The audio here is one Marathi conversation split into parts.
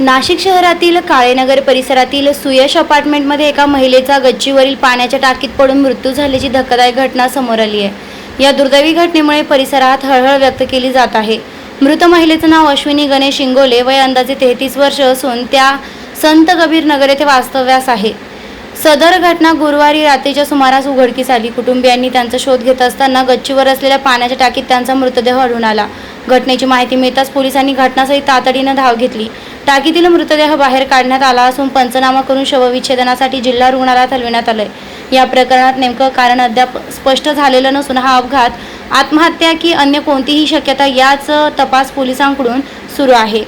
नाशिक शहरातील काळेनगर परिसरातील सुयश अपार्टमेंटमध्ये एका महिलेचा गच्चीवरील पाण्याच्या टाकीत पडून मृत्यू झाल्याची धक्कादायक घटना समोर आली आहे. या दुर्दैवी घटनेमुळे परिसरात हळहळ व्यक्त केली जात आहे. मृत महिलेचं नाव अश्विनी गणेश इंगोले वय अंदाजे तेहतीस वर्ष असून त्या संत कबीर नगर येथे वास्तव्यास आहे. सदर घटना गुरुवारी रात्रीच्या सुमारास उघडकीस आली. कुटुंबियांनी त्यांचा शोध घेत असताना गच्चीवर असलेल्या पाण्याच्या टाकीत त्यांचा मृतदेह आढळून आला. घटनेची माहिती मिळताच पोलिसांनी घटनास्थळी तातडीनं धाव घेतली. टाकीतील मृतदेह बाहेर काढण्यात आला असून पंचनामा करून शवविच्छेदनासाठी जिल्हा रुग्णालयात हलविण्यात आलंय. या प्रकरणात नेमकं कारण अद्याप स्पष्ट झालेलं नसून हा अपघात आत्महत्या की अन्य कोणतीही शक्यता याच तपास पोलिसांकडून सुरू आहे.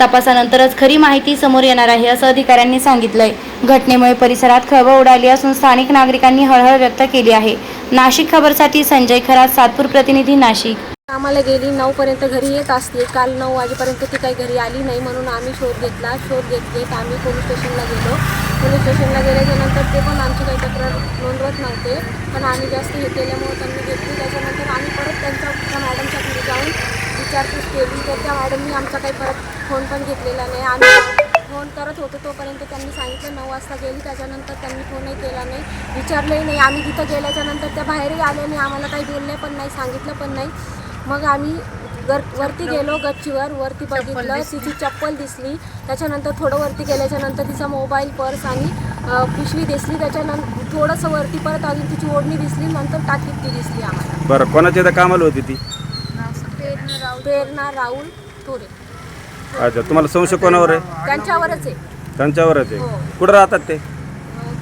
तपासानंतरच खरी माहिती समोर येणार आहे असं अधिकाऱ्यांनी सांगितलंय. घटनेमुळे परिसरात खळबळ उडाली असून स्थानिक नागरिकांनी हळहळ व्यक्त केली आहे. नाशिक खबरसाठी संजय खरात सातपूर प्रतिनिधी नाशिक. आम्हाला गेली नऊपर्यंत घरी येत असते काल नऊ वाजेपर्यंत ती काही घरी आली नाही म्हणून आम्ही शोध घेतला. शोध घेत घेत आम्ही पोलीस स्टेशनला गेलो. पोलीस स्टेशनला गेल्याच्यानंतर ते पण आमची काही तक्रार नोंदवत नव्हते. पण आम्ही जास्त हे केल्यामुळे त्यांनी घेतली. त्याच्यानंतर आम्ही परत त्यांच्या त्या मॅडमच्या घरी जाऊन विचारपूस केली. तर त्या मॅडमनी आमचा काही परत फोन पण घेतलेला नाही आम्ही फोन करत होतो तोपर्यंत त्यांनी सांगितलं नऊ वाजता गेली त्याच्यानंतर त्यांनी फोनही केला नाही विचारलंही नाही. आम्ही तिथं गेल्याच्यानंतर त्या बाहेरही आल्या नाही आम्हाला काही बोलले पण नाही सांगितलं पण नाही. मग आम्ही गर वरती गेलो गच्चीवर वरती बघितलं तिची चप्पल दिसली. त्याच्यानंतर थोडं वरती गेल्याच्यानंतर तिचा मोबाईल पर्स आणि पिशवी दिसली. त्याच्यानंतर थोडंसं वरती परत अजून तिची ओढणी दिसली नंतर टाकीत ती दिसली आम्हाला. बरं कोणाच्या कामाला होती ती? प्रेरणा राहुल थोरे. अच्छा तुम्हाला संशय कोणावर आहे? त्यांच्यावरच आहे. त्यांच्यावरच हो. आहे कुठं राहतात ते?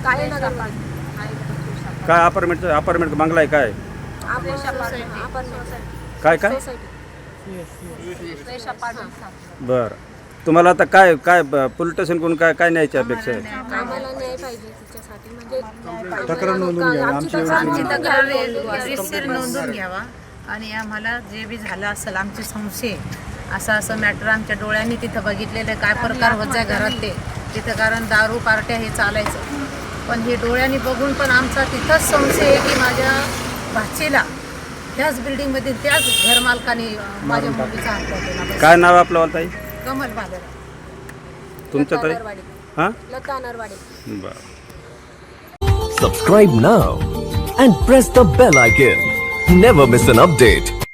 काय नगर काय अपार्टमेंटचं अपार्टमेंट बंगला आहे काय? काय काय? सोसायटी बरं. तुम्हाला आता काय काय पोलीस स्टेशनकडून काय काय न्यायची अपेक्षा आहे? म्हणजे तक्रार नोंदून घ्या आमची तक्रार नोंदून घ्यावा. आणि आम्हाला जे बी झालं असेल आमचे संशय असं असं मॅटर आमच्या डोळ्यांनी तिथं बघितलेलं काय प्रकार होत जाय घरात ते. तिथं कारण दारू पार्ट्या हे चालायचं. पण हे डोळ्यांनी बघून पण आमचा तिथंच संशय आहे की माझ्या भाचीला त्याच बिल्डिंगमध्ये त्याच घरमालकाने माझ्या मुलीचा हत्या केला काय नाव आपलं कमल बाजार तुमचं नरवाडे हां? लता नरवाडे बरं. Subscribe now and press the bell icon. Never miss an update.